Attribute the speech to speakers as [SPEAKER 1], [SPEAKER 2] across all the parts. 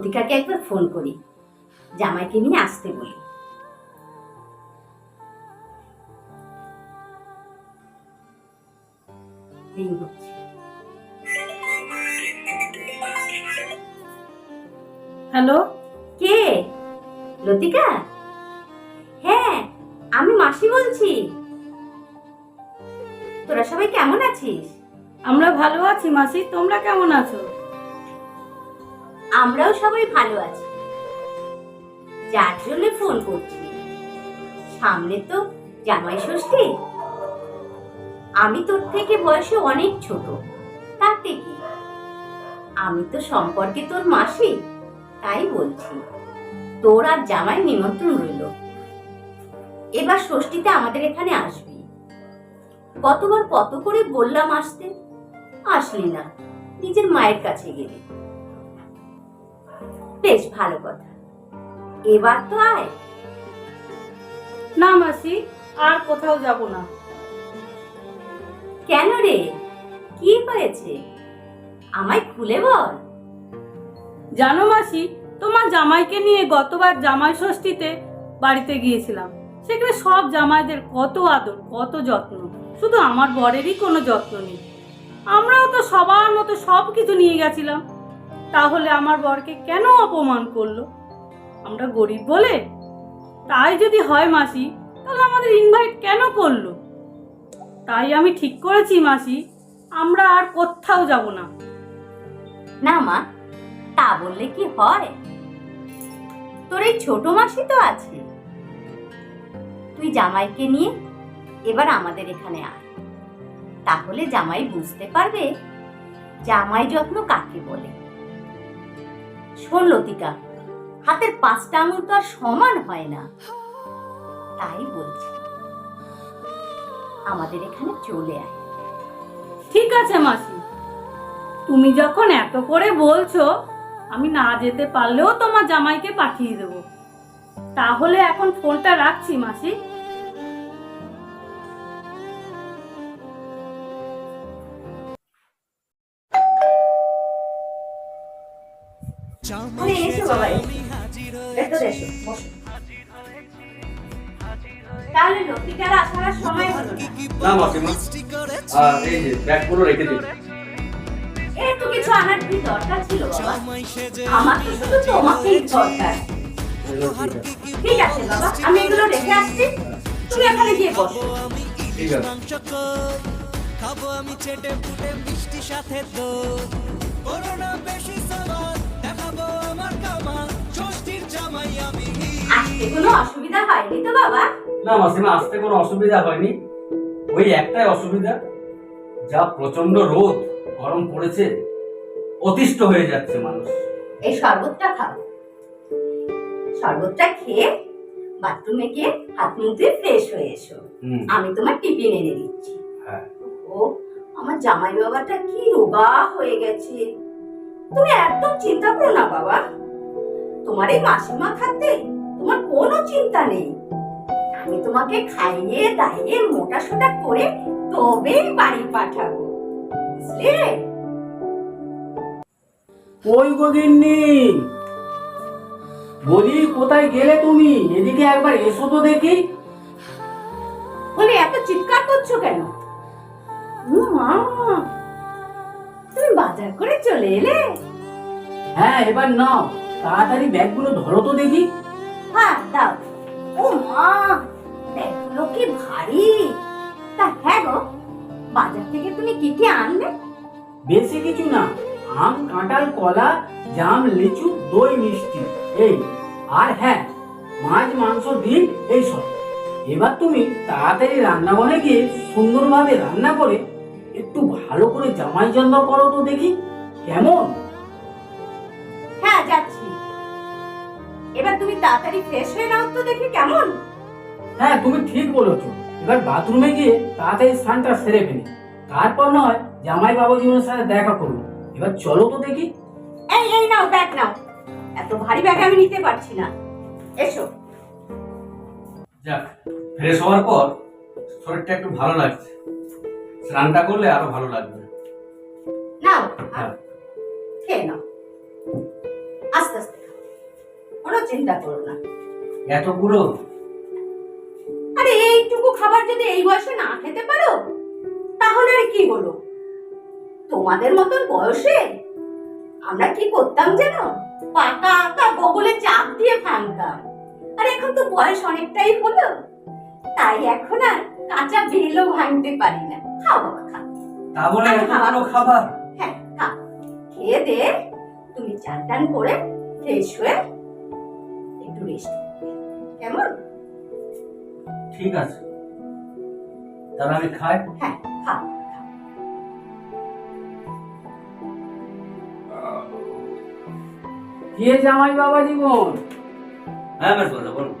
[SPEAKER 1] লতিকাকে একবার ফোন করি। জামাইকে নিয়ে আসতে বলি।
[SPEAKER 2] হ্যালো?
[SPEAKER 1] কে? লতিকা? হ্যাঁ আমি মাসি বলছি। তোরা সবাই কেমন আছিস?
[SPEAKER 2] আমরা ভালো আছি মাসি তোমরা কেমন আছো?
[SPEAKER 1] আমরাও সবাই ভালো আছি। যার জন্য ফোন করছি। সামনে তো জামাই ষষ্ঠী। আমি তোর থেকে বয়সে অনেক ছোট, তাতে কি? আমি তো সম্পর্কে তোর মাসি, তাই বলছি। তোর আর জামাই নিমন্ত্রণ রইল। এবার ষষ্ঠীতে আমাদের এখানে আসবি। কতবার কত করে বললাম আসতে? আসলি না। নিজের মায়ের কাছে গেলি। বেশ ভালো কথা। এবার তো আয়।
[SPEAKER 2] না মাসি আর কোথাও যাব না।
[SPEAKER 1] কেন রে? কি হয়েছে? আমায় খুলে বল।
[SPEAKER 2] জানো মাসি তোমার জামাইকে নিয়ে গতবার জামাই ষষ্ঠীতে বাড়িতে গিয়েছিলাম। সেখানে সব জামাইদের কত আদর কত যত্ন। শুধু আমার বরেরই কোনো যত্ন নেই। আমরাও তো সবার মতো সব কিছু নিয়ে গেছিলাম। তাহলে আমার বরকে কেন অপমান করল? আমরা গরিব বলে? তাই যদি হয় মাসি, তাহলে আমাদের ইনভাইট কেন করল? তাই আমি ঠিক করেছি মাসি, আমরা আর কোথাও যাব না।
[SPEAKER 1] না মা, তা বললে কি হয়? তোর এই ছোট মাসি তো আছে। তুই জামাইকে নিয়ে এবার আমাদের এখানে আয়। তাহলে জামাই বুঝতে পারবে, জামাই যত্ন কাকে বলে। শোন হাতের পাঁচটা আঙুল তো আর সমান হয় না। তাই বলছি, আমাদের এখানে চলে আয়।
[SPEAKER 2] ঠিক আছে মাসি। তুমি যখন এত করে বলছো, আমি না যেতে পারলেও তোমার জামাইকে পাঠিয়ে দেব। তাহলে এখন ফোনটা রাখছি মাসি।
[SPEAKER 1] এসো বাবা এসো। ভেতরে এসো বসো। তাহলে লতিকার আসার সময় হলো না।
[SPEAKER 3] না মাসিমা। এই যে ব্যাগগুলো রেখে দিন।
[SPEAKER 1] এর কিছু আনার কি দরকার ছিল বাবা? আমার তো শুধু তোমাকেই দরকার। ঠিক আছে বাবা আমি এগুলো রেখে আসছি। তুমি এখানে গিয়ে বসো।
[SPEAKER 3] ঠিক আছে।
[SPEAKER 4] খাব আমি চেটে পুটে মিষ্টি সাথে করোনা বেশি
[SPEAKER 1] আসতে কোনো অসুবিধা হয়নি তো বাবা?
[SPEAKER 3] না মাসিমা আসতে কোনো অসুবিধা হয়নি। ওই একটাই অসুবিধা যা প্রচণ্ড রোদ গরম পড়েছে অতিষ্ঠ হয়ে যাচ্ছে মানুষ।
[SPEAKER 1] এই শরবতটা খাও। শরবতটা খেয়ে বাথরুমে গিয়ে হাত মুখ ধুয়ে ফ্রেশ হয়ে এসো। আমি তোমার টিফিন এনে দিচ্ছি।
[SPEAKER 3] হ্যাঁ।
[SPEAKER 1] ও আমার জামাই বাবাটা কি রোগা হয়ে গেছে। তুমি একদম চিন্তা করো না বাবা। তোমার এই মাসিমা থাকতে তোমার কোনো চিন্তা নেই। আমি তোমাকে খাইয়ে দাইয়ে মোটা সোটা করে তবেই বাড়ি পাঠাবো। বুঝলে?
[SPEAKER 5] কই গো গিন্নি? বলি কোথায় গেলে তুমি? এদিকে একবার এসো তো দেখি।
[SPEAKER 1] বলে এত চিৎকার করছ কেন? মা তুমি বাজার করে চলে এলে?
[SPEAKER 5] হ্যাঁ এবার নাও। তাড়াতাড়ি ব্যাগগুলো ধরো তো দেখি।
[SPEAKER 1] হ্যাঁ ও মা ব্যাগগুলো কি ভারী। তা হ্যাঁ গো, বাজার থেকে তুমি কি কি আনলে?
[SPEAKER 5] বেশি কিছু না, আম, কাঁঠাল, কলা, জাম, লিচু, দই, মিষ্টি, এই, আর হ্যাঁ মাছ, মাংস, ডিম, এই সব। এবার তুমি তাড়াতাড়ি রান্নাঘরে গিয়ে সুন্দরভাবে রান্না করে একটু ভালো করে জামাই করো তো দেখি, কেমন?
[SPEAKER 1] তুমি তাড়াতাড়ি ফ্রেশ হয়ে নাও তো দেখি কেমন।
[SPEAKER 5] হ্যাঁ তুমি ঠিক বলেছ। এবার বাথরুমে গিয়ে তাড়াতাড়ি স্নানটা সেরে ফেলি। তারপর নয় জামাই বাবাজির সাথে দেখা করব। এবার চলো তো দেখি।
[SPEAKER 1] এই এই নাও ব্যাগ নাও। এত ভারী ব্যাগ আমি নিতে পারছি না। এসো।
[SPEAKER 3] যাক ফ্রেশ হওয়ার পর শরীরটা একটু ভালো লাগছে। স্নানটা করলে আরও ভালো লাগবে।
[SPEAKER 1] নাও
[SPEAKER 3] হ্যাঁ।
[SPEAKER 1] খেয়ে নাও। আস্তে আস্তে। কোনো চিন্তা করো না।
[SPEAKER 3] এত এতগুলো
[SPEAKER 1] আরে এইটুকু খাবার যদি এই বয়সে না খেতে পারো তাহলে আর কি হলো? তোমাদের মতন বয়সে আমরা কি করতাম জানো পাকা আঁকা বগলে চাপ দিয়ে ভাঙতাম। আর এখন তো বয়স অনেকটাই হলো। তাই এখন আর কাঁচা বেলও ভাঙতে পারি না। খাও
[SPEAKER 3] তা বলে এতগুলো খাবার?
[SPEAKER 1] হ্যাঁ খেয়ে দে তুমি চান টান করে ফ্রেশ হয়ে একটু রেস্ট কেমন?
[SPEAKER 3] ঠিক আছে। তাহলে আমি খাই।
[SPEAKER 1] হ্যাঁ খাও
[SPEAKER 5] কে জামাই বাবা জীবন?
[SPEAKER 3] হ্যাঁ বেশ কথা বলুন।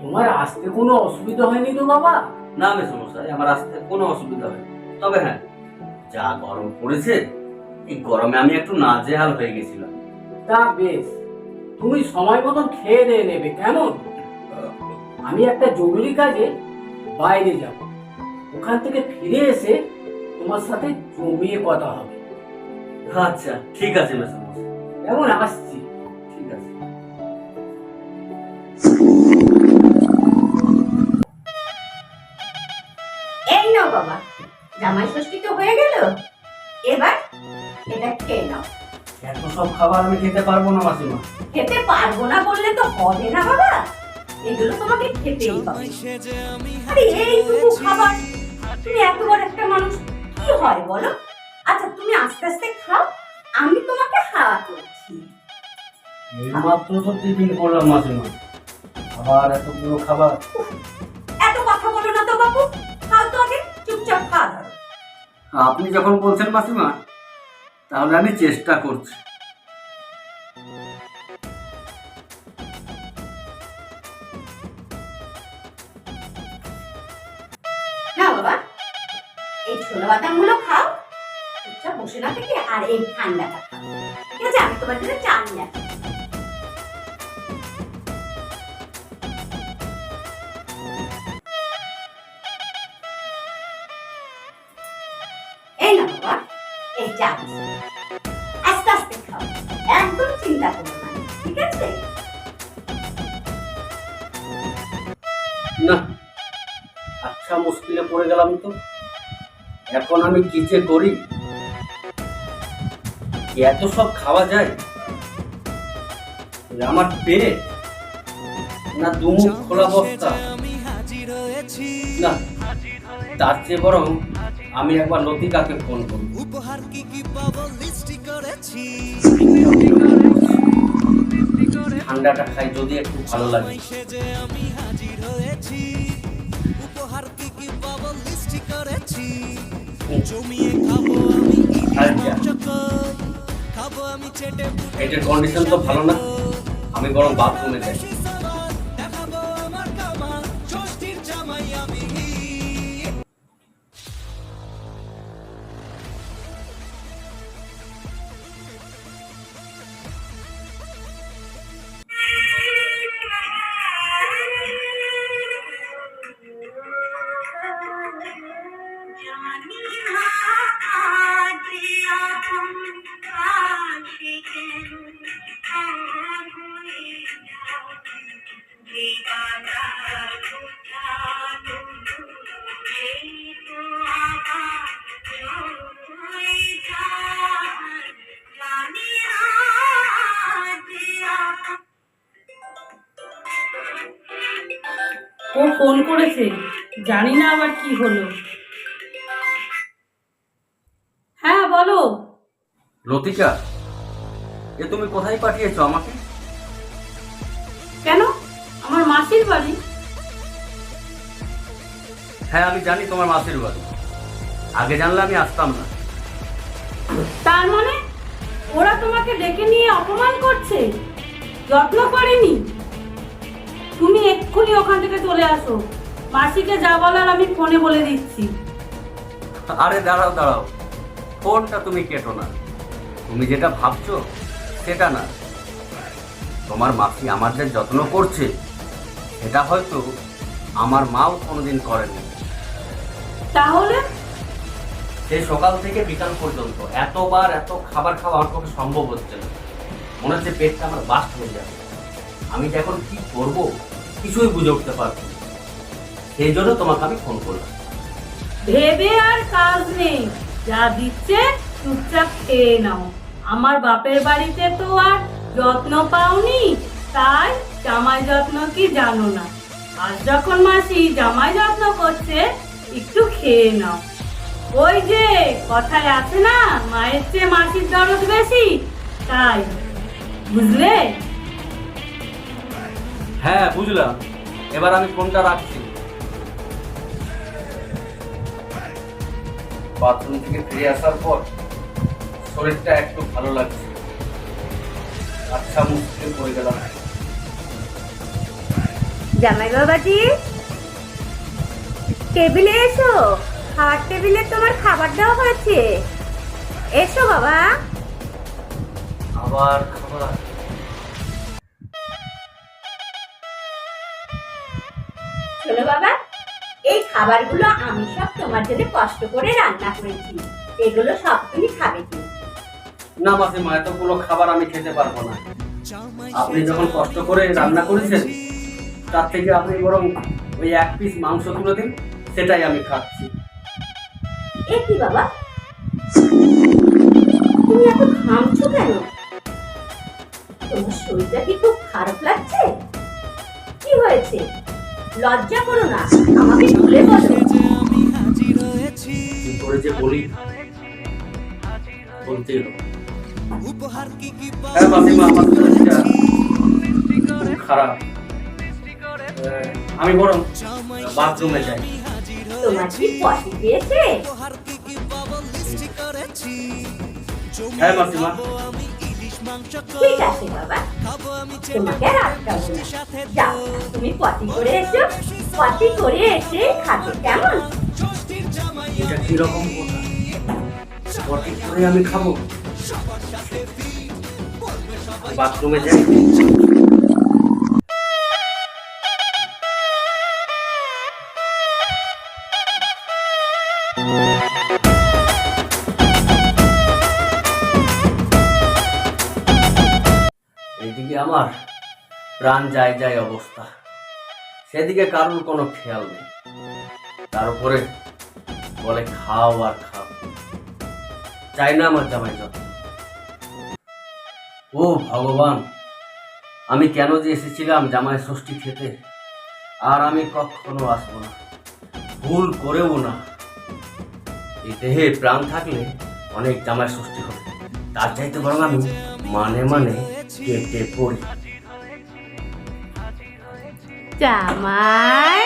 [SPEAKER 5] তোমার আসতে কোনো অসুবিধা হয়নি তো বাবা?
[SPEAKER 3] না বেশ সমস্যা আমার আসতে কোনো অসুবিধা হয়নি। তবে হ্যাঁ যা গরম পড়েছে এই গরমে আমি একটু নাজেহাল হয়ে গেছিলাম।
[SPEAKER 5] তা বেশ। তুমি সময় মতন খেয়ে দিয়ে নেবে কেমন? আমি একটা জরুরি কাজে বাইরে যাব। ওখান থেকে ফিরে এসে তোমার সাথে জমিয়ে কথা হবে।
[SPEAKER 3] আচ্ছা ঠিক আছে মশাই।
[SPEAKER 5] কেমন? আসছি।
[SPEAKER 3] ঠিক আছে।
[SPEAKER 1] এই নাও বাবা জামাই ষষ্ঠী তো হয়ে গেল। এবার এটা খেয়ে নাও।
[SPEAKER 3] এত সব খাবার আমি খেতে পারব না মাসিমা।
[SPEAKER 1] খেতে পারব না বললে তো হবে না বাবা। এগুলো তোমাকে খেতেই হবে। আরে এইটুকু খাবার। তুমি এত বড় একটা মানুষ কি হয় বলো? আচ্ছা তুমি আস্তে আস্তে খাও আমি তোমাকে হাওয়া করছি।
[SPEAKER 3] এইমাত্র তো টিফিন করলাম মাসিমা। আবার এতগুলো খাবার।
[SPEAKER 1] এত কথা বলো না তো বাবু খাও তো আগে চুপচাপ খাওয়া
[SPEAKER 3] আপনি যখন বলছেন মাসিমা তাহলে আমি চেষ্টা করছি
[SPEAKER 1] বাবা, এই খাও আর এই ঠান্ডাটা খাও ঠিক আছে, আমি তোমার জন্য চা নিয়ে। এই আস্তে আস্তে খাও। একদম চিন্তা করো না, ঠিক আছে?
[SPEAKER 3] না আচ্ছা মুশকিলে পড়ে গেলাম তো। এখন আমি কি যে করি? এত সব খাওয়া যায়? আমার পেট? না দুমুখ খোলা বস্তা? না, তার চেয়ে বরং আমি একবার লতিকাকে ফোন করি
[SPEAKER 4] উপহার কি কি পাবো? লিস্টি করেছি।
[SPEAKER 3] ঠান্ডাটা খাই যদি একটু ভালো লাগে।
[SPEAKER 4] আমি হাজির হয়েছি। উপহার কি কি পাবো? লিস্টি করেছি। জমিয়ে খাব আমি খাব আমি চেটে
[SPEAKER 3] পেটের কন্ডিশন তো ভালো না। আমি বরং বাথরুমে যাই।
[SPEAKER 2] ও ফোন করেছে? জানি না আবার কি হলো। হ্যাঁ বলো।
[SPEAKER 3] লতিকা এ তুমি কোথায় পাঠিয়েছো আমাকে?
[SPEAKER 2] কেন? আমার মাসির বাড়ি?
[SPEAKER 3] হ্যাঁ আমি জানি তোমার মাসির বাড়ি। আগে জানলে আমি আসতাম না।
[SPEAKER 2] তার মানে ওরা তোমাকে ডেকে নিয়ে অপমান করছে? যত্ন করেনি? তুমি এক্ষুনি ওখান থেকে চলে আসো। মাসিকে যা বলার আমি ফোনে বলে দিচ্ছি।
[SPEAKER 3] আরে দাঁড়াও দাঁড়াও। ফোনটা তুমি কেটো না। তুমি যেটা ভাবছ সেটা না। তোমার মাসি আমার যে যত্ন করছে। সেটা হয়তো আমার মাও কোনোদিন করেনি।
[SPEAKER 2] তাহলে?
[SPEAKER 3] সেই সকাল থেকে বিকাল পর্যন্ত এতবার এত খাবার খাওয়া আমার পক্ষে সম্ভব হচ্ছে না। মনে হচ্ছে পেটটা আমার বাস্ট হয়ে যাবে। আমি যে এখন কি করব কিছুই বুঝে উঠতে পারছি। সেই জন্য তোমাকে আমি ফোন করলাম।
[SPEAKER 2] ভেবে আর কাজ নেই। যা দিচ্ছে চুপচাপ খেয়ে নাও। আমার বাপের বাড়িতে তো আর যত্ন পাওনি। তাই জামাই যত্ন কি জানো না? আজ যখন মাসি জামাই যত্ন করছে, একটু খেয়ে নাও। ওই যে কথায় আছে না, মায়ের চেয়ে মাসির দরদ বেশি, তাই। বুঝলে?
[SPEAKER 3] হ্যাঁ বুঝলাম। এবার আমি ফোনটা রাখছি। বাথরুম থেকে ফিরে আসার পর শরীরটা একটু ভালো লাগছে। আচ্ছা মুশকিল পড়ে গেলাম।
[SPEAKER 1] জামাই বাবাজি টেবিলে এসো। খাবার টেবিলে তোমার খাবার দেওয়া হয়েছে। এসো বাবা।
[SPEAKER 3] আবার খাবার।
[SPEAKER 1] শোনো বাবা এই খাবারগুলো আমি সব তোমার জন্য কষ্ট করে রান্না করেছি। এগুলো সব তুমি খাবে কি?
[SPEAKER 3] না মাসিমা এতগুলো খাবার আমি খেতে পারব না। আপনি যখন কষ্ট করে রান্না করেছেন তার থেকে আপনি বরং ওই এক পিস মাংস তুলে দিন সেটাই আমি খাচ্ছি।
[SPEAKER 1] এ কি বাবা? তুমি এত ঘামছো কেন? তোমার শরীরটা কি খুব খারাপ লাগছে? কি হয়েছে? লজ্জা করো না আমাকে খুলে বলো।
[SPEAKER 4] আমি হাজির
[SPEAKER 3] করে যে বলি বলতেই
[SPEAKER 4] উপহার কি কি
[SPEAKER 3] হ্যাঁ খারাপ। আমি বরং বাথরুমে যাই।
[SPEAKER 1] তোমার কি পটি পেয়েছে
[SPEAKER 3] হ্যাঁ মাসিমা।
[SPEAKER 4] আমি ইলিশ মাংস
[SPEAKER 1] ঠিক আছে বাবা। তোমাকে আর আটকাবো যাও তুমি পটি করে এসো। পটি করে এসে খাবে কেমন?
[SPEAKER 3] এটা কীরকম কথা? পটি করে আমি খাব? বাথরুমে যাই। আমার প্রাণ যায় যায় অবস্থা। সেদিকে কারোর কোনো খেয়াল নেই। তার উপরে বলে, খাও আর খাও। চাই না আমার জামাই যত্ন। ও ভগবান, আমি কেন যে এসেছিলাম জামাই ষষ্ঠী খেতে, আর আমি কখনো আসব না। ভুল করেও না। এই দেহে প্রাণ থাকলে অনেক জামাই ষষ্ঠী হবে। তার চাইতে বরং আমি মানে মানে কেটে পড়ি
[SPEAKER 1] জামাই